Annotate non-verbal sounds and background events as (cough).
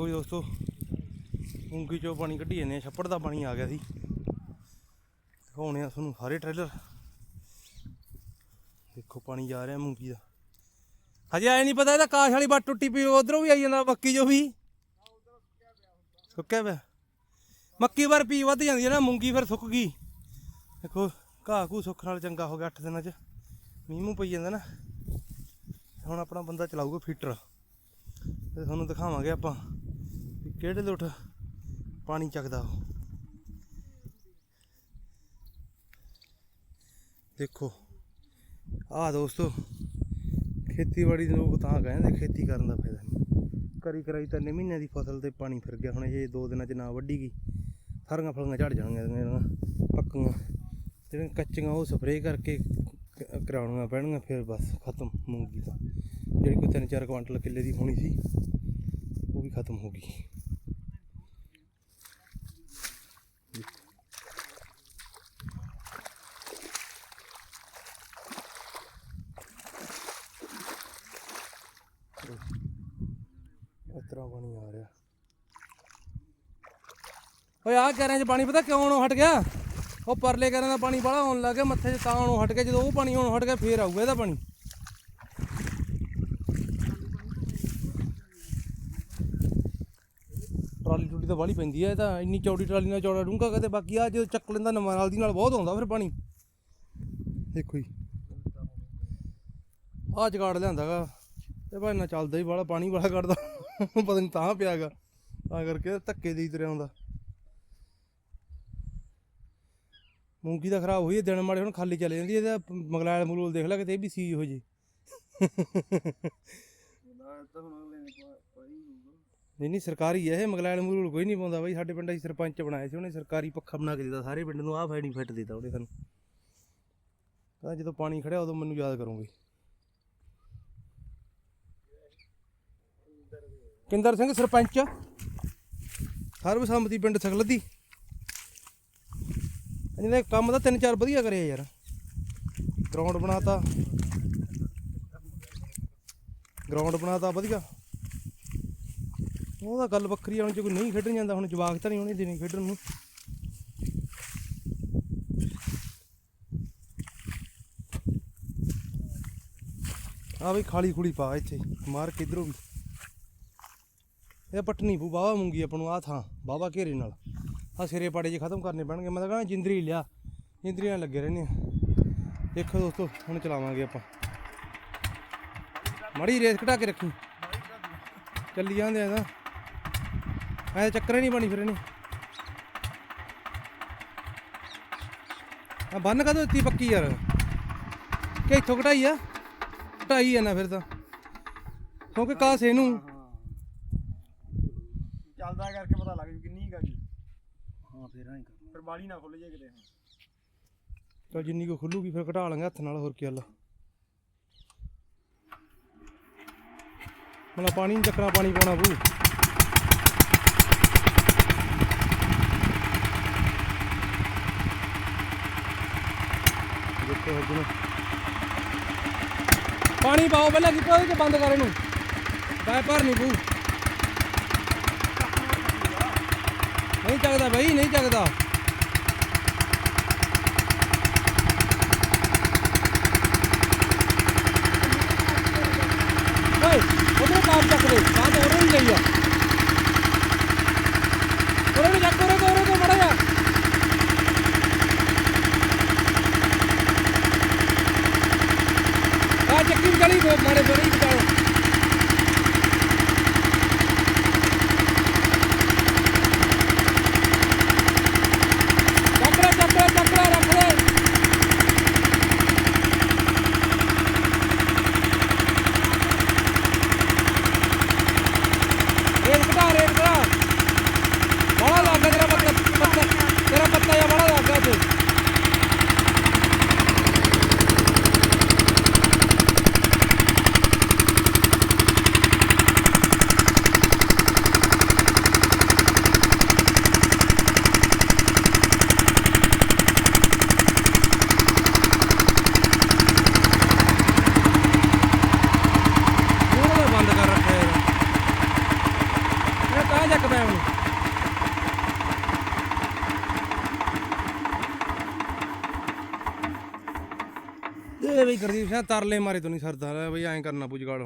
ਦੇਖੋ ਜੀ ਦੋਸਤੋ ਮੂੰਗੀ ਚੋਂ ਪਾਣੀ ਕੱਢੀ ਜਾਂਦੇ ਆ ਛੱਪੜ ਦਾ ਪਾਣੀ ਆ ਗਿਆ ਸੀ। ਦਿਖਾਉਣੇ ਆ ਤੁਹਾਨੂੰ ਸਾਰੇ ਟ੍ਰੇਲਰ ਦੇਖੋ ਪਾਣੀ ਜਾ ਰਿਹਾ ਮੂੰਗੀ ਦਾ। ਹਜੇ ਆਏ ਨਹੀਂ ਪਤਾ ਇਹਦਾ ਕਾਸ਼ ਵਾਲੀ ਬੱਟ ਟੁੱਟੀ ਪਈ ਉਧਰੋਂ ਵੀ ਆਈ ਜਾਂਦਾ, ਮੱਕੀ ਜੋ ਵੀ। ਸੁੱਕਿਆ ਪਿਆ। ਮੱਕੀ ਵਾਰ ਪੀ ਵੱਧ ਜਾਂਦੀ ਹੈ ਨਾ, ਮੂੰਗੀ ਫਿਰ ਸੁੱਕ ਗਈ। ਦੇਖੋ, ਘਾਹ ਘੂ ਸੁੱਕ ਨਾਲ ਚੰਗਾ ਹੋ ਗਿਆ 8 ਦਿਨਾਂ 'ਚ। ਮੀਂਹ ਮੂੰਹ ਪਈ ਜਾਂਦਾ ਨਾ। ਹੁਣ ਆਪਣਾ ਬੰਦਾ ਚਲਾਊਗਾ ਫੀਟਰ। ਤੇ ਤੁਹਾਨੂੰ ਦਿਖਾਵਾਂਗੇ ਆਪਾਂ। ਕਿਹੜੇ ਲੁੱਟ ਪਾਣੀ ਚੱਕਦਾ ਉਹ? ਦੇਖੋ, ਆਹ ਦੋਸਤੋ, ਖੇਤੀਬਾੜੀ ਦੇ ਲੋਕ ਤਾਂ ਕਹਿੰਦੇ ਖੇਤੀ ਕਰਨ ਦਾ ਫਾਇਦਾ ਨਹੀਂ। ਕਰੀ ਕਰਾਈ ਤਾਂ ਨੇ ਮਹੀਨਿਆਂ ਦੀ ਫਸਲ ਤੇ ਪਾਣੀ ਫਿਰ ਗਿਆ, ਹੁਣ ਇਹ ਦੋ ਦਿਨਾਂ 'ਚ ਨਾ ਵੱਢੀ ਗਈ। ਸਾਰੀਆਂ ਫਲੀਆਂ ਝੜ ਜਾਣਗੀਆਂ ਇਹਦੀਆਂ ਪੱਕੀਆਂ। ਜਿਹੜੀਆਂ ਕੱਚੀਆਂ ਉਹ ਸਪਰੇਅ ਕਰਕੇ ਕਰਾਉਣੀਆਂ ਪੈਣਗੀਆਂ, ਫਿਰ ਬਸ ਖਤਮ ਮੂੰਗੀ ਤਾਂ। ਜਿਹੜੀ ਕੋਈ 3-4 ਕੁਆਂਟਲ ਕਿੱਲੇ ਦੀ ਹੋਣੀ ਸੀ, ਉਹ ਵੀ ਖਤਮ ਹੋ ਗਈ। ਤਰ੍ਹਾਂ ਪਾਣੀ ਆ ਰਿਹਾ ਓਏ, ਆਹ ਕਹਿਰਾਂ 'ਚ ਪਾਣੀ ਪਤਾ ਕਿਉਂ ਆਉਣੋਂ ਹਟ ਗਿਆ? ਉਹ ਪਰਲੇ ਕਹਿਰਾਂ ਦਾ ਪਾਣੀ ਬਾਹਲਾ ਆਉਣ ਲੱਗ ਗਿਆ, ਮੱਥੇ 'ਚ ਤਾਂ ਆਉਣੋਂ ਹਟ ਗਿਆ, ਜਦੋਂ ਉਹ ਪਾਣੀ ਆਉਣੋਂ ਹਟ ਗਿਆ, ਫੇਰ ਆਊਗਾ ਇਹਦਾ ਪਾਣੀ। ਟਰਾਲੀ ਟੁੱਟੀ ਤਾਂ ਬਾਹਲੀ ਪੈਂਦੀ ਹੈ ਇਹ ਤਾਂ ਇੰਨੀ ਚੌੜੀ ਟਰਾਲੀ ਨਾਲ ਚੌੜਾ ਡੂੰਘਾ ਕਦੇ, ਬਾਕੀ ਆ ਜਦੋਂ ਚੱਕ ਲੈਂਦਾ ਨਵਾਂ ਨਾਲ ਦੀ ਨਾਲ ਬਹੁਤ ਆਉਂਦਾ ਫਿਰ ਪਾਣੀ। ਦੇਖੋ ਜੀ। ਆ ਜਗਾੜ ਲਿਆਂਦਾਗਾ ਤੇ ਭਾਈ ਨਾ ਚੱਲਦਾ ਹੀ, ਬਾਹਲਾ ਪਾਣੀ ਬੜਾ ਕੱਢਦਾ। (laughs) ਪਤਾ ਨਹੀਂ ਤਾਂ ਪਿਆਗਾ ਤਾਂ ਕਰਕੇ ਧੱਕੇ ਦੇ ਤੁਰਿਆ ਆਉਂਦਾ ਮੂੰਗੀ ਦਾ ਖਰਾਬ ਹੋਈ ਦਿਨ ਮਾੜੇ ਹੁਣ ਖਾਲੀ ਚਲੇ ਜਾਂਦੀ ਇਹਦਾ ਮਗਲਾਲ ਮਲੂਲ ਦੇਖ ਲੈ ਕਿਤੇ ਇਹ ਵੀ ਸੀ ਹੋ ਜੇ ਨਹੀਂ ਨਹੀਂ ਸਰਕਾਰੀ ਹੈ ਇਹ ਮਗਲਾਲ ਮਲੂਲ ਕੋਈ ਨਹੀਂ ਪਾਉਂਦਾ ਬਾਈ। ਸਾਡੇ ਪਿੰਡ ਅਸੀਂ ਸਰਪੰਚ ਬਣਾਇਆ ਸੀ ਉਹਨੇ ਸਰਕਾਰੀ ਪੱਖਾ ਬਣਾ ਕੇ ਦਿੱਤਾ ਸਾਰੇ ਪਿੰਡ ਨੂੰ ਆਹ ਫੈਣੀ ਫਿੱਟ ਦਿੱਤਾ ਉਹਨੇ ਸਾਨੂੰ। ਕਹਿੰਦਾ ਜਦੋਂ ਪਾਣੀ ਖੜਿਆ ਉਦੋਂ ਮੈਨੂੰ ਯਾਦ ਕਰੋਗੇ ਕਿੰਦਰ ਸਿੰਘ, ਸਰਪੰਚ। ਸਰਬਸੰਮਤੀ ਪਿੰਡ ਸਗਲਦੀ ਇਹਨੇ ਕੰਮ ਤਾਂ ਤਿੰਨ ਚਾਰ ਵਧੀਆ ਕਰਿਆ ਯਾਰ। ਗਰਾਊਂਡ ਬਣਾਤਾ। ਗਰਾਊਂਡ ਬਣਾਤਾ ਵਧੀਆ। ਉਹਦਾ ਗੱਲ ਵੱਖਰੀ ਆ, ਹੁਣ ਜੇ ਕੋਈ ਨਹੀਂ ਖੇਡਣ ਜਾਂਦਾ, ਹੁਣ ਜਵਾਕ ਤਾਂ ਨਹੀਂ ਉਹਨੇ ਦੇਣੀ ਖੇਡਣ ਨੂੰ। ਆ ਵੀ ਖਾਲੀ ਖੁਲੀ ਪਾ ਇੱਥੇ, ਮਾਰ ਕੇ ਇਧਰੋਂ ਵੀ। ਇਹ ਪੱਟਣੀ ਪੂ ਬਾਵਾ ਮੂੰਗੀ ਆਪਾਂ ਨੂੰ ਆ ਥਾਂ ਬਾਵਾ ਘੇਰੇ ਨਾਲ। ਆ ਸਿਰੇ ਪਾੜੇ ਜੇ ਖਤਮ ਕਰਨੇ ਪੈਣਗੇ, ਮੈਂ ਤਾਂ ਕਹਿੰਦਾ ਜਿੰਦਰੀ ਲਿਆ। ਜਿੰਦਰੀਆਂ ਲੱਗੇ ਰਹਿੰਦੇ ਆ ਦੇਖੋ ਦੋਸਤੋ, ਹੁਣ ਚਲਾਵਾਂਗੇ ਆਪਾਂ। ਮੜੀ ਰੇਸ ਘਟਾ ਕੇ ਰੱਖੀ। ਚੱਲੀ ਜਾਂਦੇ ਆ ਤਾਂ। ਐ ਚੱਕਰ ਨਹੀਂ ਬਣੀ ਫਿਰ ਇਹਨੇ। ਆ ਬੰਨ ਕਦੋਂ ਦਿੱਤੀ ਪੱਕੀ ਯਾਰ? ਕਿ ਇੱਥੋਂ ਘਟਾਈ ਆ? ਘਟਾਈ ਆ ਨਾ ਫਿਰ ਤਾਂ। ਕਿਉਂਕਿ ਕਾਸ ਇਹਨੂੰ ਚੱਲਦਾ ਕਰਕੇ ਪਤਾ ਲੱਗ ਜੂ ਕਿੰਨੀ ਕਾ ਗਈ ਹਾਂ ਫੇਰ ਐਂ ਕਰਨਾ। ਫਿਰ ਬਾਲੀ ਨਾ ਖੁੱਲ ਜੇ ਕਿਤੇ ਚਲ ਜਿੰਨੀ ਕੋ ਖੁੱਲੂਗੀ ਫਿਰ ਘਟਾ ਲਾਂਗੇ ਹੱਥ ਨਾਲ ਹੋਰ ਕੀ ਹੱਲ। ਮਤਲਬ ਪਾਣੀ ਨਹੀਂ ਚੱਕਣਾ ਪਾਣੀ ਪਾਉਣਾ ਬੂ ਦੇਖੋ ਹਜੂ ਪਾਣੀ ਪਾਓ ਪਹਿਲਾਂ ਕੀ ਕੋਈ ਬੰਦ ਕਰ ਇਹਨੂੰ। ਬਾਏ ਭਰ ਨਹੀਂ ਬੂ ਨਹੀਂ ਚੱਕਦਾ ਬਈ, ਨਹੀਂ ਚੱਕਦਾ। ਓਏ ਉਧਰ ਕਾਰ ਚੱਕ ਦੇ ਕਾਰ ਉਰੇ ਹੀ ਗਈ ਆ। ਉਰੇ ਨੂੰ ਚੱਕ ਉਰੇ ਤੋਂ ਉਰੇ ਤੋਂ ਮੜਾ ਜਾ ਆ ਚੱਕੀ ਚਲੀ ਮਾਰੇ ਬੜੀ ਬਚਾਓ ਚੱਕਰਾ ਚੱਕਰਾ ਚੱਕਰਾ ਰੱਖ ਲੈ ਰੇਤ ਘਟਾ ਰੇਤ ਘਟਾ ਬੜਾ ਲੱਗ ਗਿਆ ਤੇਰਾ ਪੱਤਾ ਪੱਤਾ ਤੇਰਾ ਪੱਤਾ ਜਾਂ ਬੜਾ ਲੱਗ ਗਿਆ ਤੇ ਗਾਂ ਚੱਕਦਾ ਹੁਣ ਇਹ ਬਈ ਗੁਰਦੀਪ ਸਿੰਘ ਤਰਲੇ ਮਾਰੇ ਤੋਂ ਨਹੀਂ ਸਰਦਾ। ਲੈ ਬਈ ਐਂ ਕਰਨਾ ਪੁੱਜਗਾਲ